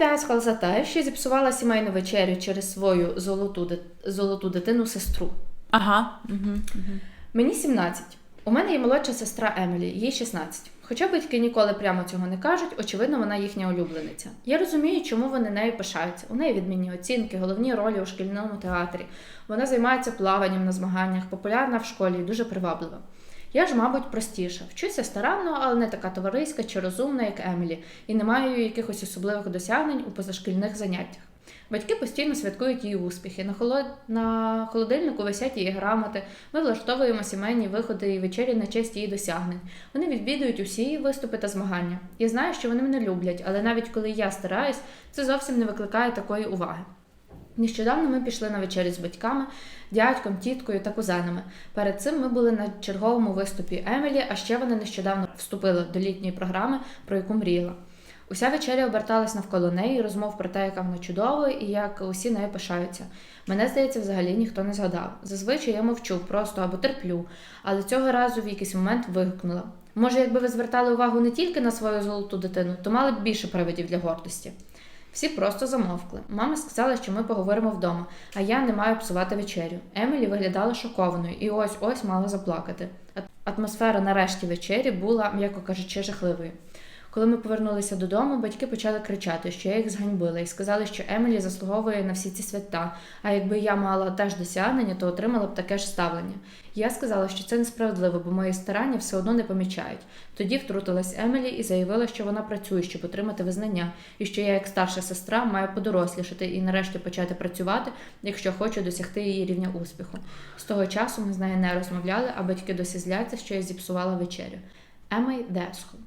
Дескал за те, що зіпсувала сімейну вечерю через свою золоту, золоту дитину сестру. Ага. Угу. Угу. Мені 17. У мене є молодша сестра Емілі, їй 16. Хоча батьки ніколи прямо цього не кажуть, очевидно, вона їхня улюблениця. Я розумію, чому вони нею пишаються. У неї відмінні оцінки, головні ролі у шкільному театрі. Вона займається плаванням на змаганнях, популярна в школі і дуже приваблива. Я ж, мабуть, простіша. Вчуся старанно, але не така товариська чи розумна, як Емілі, і не маю якихось особливих досягнень у позашкільних заняттях. Батьки постійно святкують її успіхи. На, холод... на холодильнику висять її грамоти. Ми влаштовуємо сімейні виходи і вечері на честь її досягнень. Вони відвідують усі її виступи та змагання. Я знаю, що вони мене люблять, але навіть коли я стараюсь, це зовсім не викликає такої уваги. Нещодавно ми пішли на вечерю з батьками, дядьком, тіткою та кузенами. Перед цим ми були на черговому виступі Емілі, а ще вона нещодавно вступила до літньої програми, про яку мріяла. Уся вечеря оберталась навколо неї, розмов про те, яка вона чудова і як усі нею пишаються. Мене, здається, взагалі ніхто не згадав. Зазвичай я мовчу просто або терплю, але цього разу в якийсь момент вигукнула. Може, якби ви звертали увагу не тільки на свою золоту дитину, то мали б більше привидів для гордості. Всі просто замовкли. Мама сказала, що ми поговоримо вдома, а я не маю псувати вечерю. Емілі виглядала шокованою і ось ось мала заплакати. Атмосфера нарешті вечері була, м'яко кажучи, жахливою. Коли ми повернулися додому, батьки почали кричати, що я їх зганьбила, і сказали, що Емілі заслуговує на всі ці свята. А якби я мала теж досягнення, то отримала б таке ж ставлення. Я сказала, що це несправедливо, бо мої старання все одно не помічають. Тоді втрутилась Емілі і заявила, що вона працює, щоб отримати визнання, і що я, як старша сестра, маю подорослішати і нарешті почати працювати, якщо хочу досягти її рівня успіху. З того часу ми з нею не розмовляли, а батьки досі зляться, що я зіпсувала вечерю. Емей Десхо.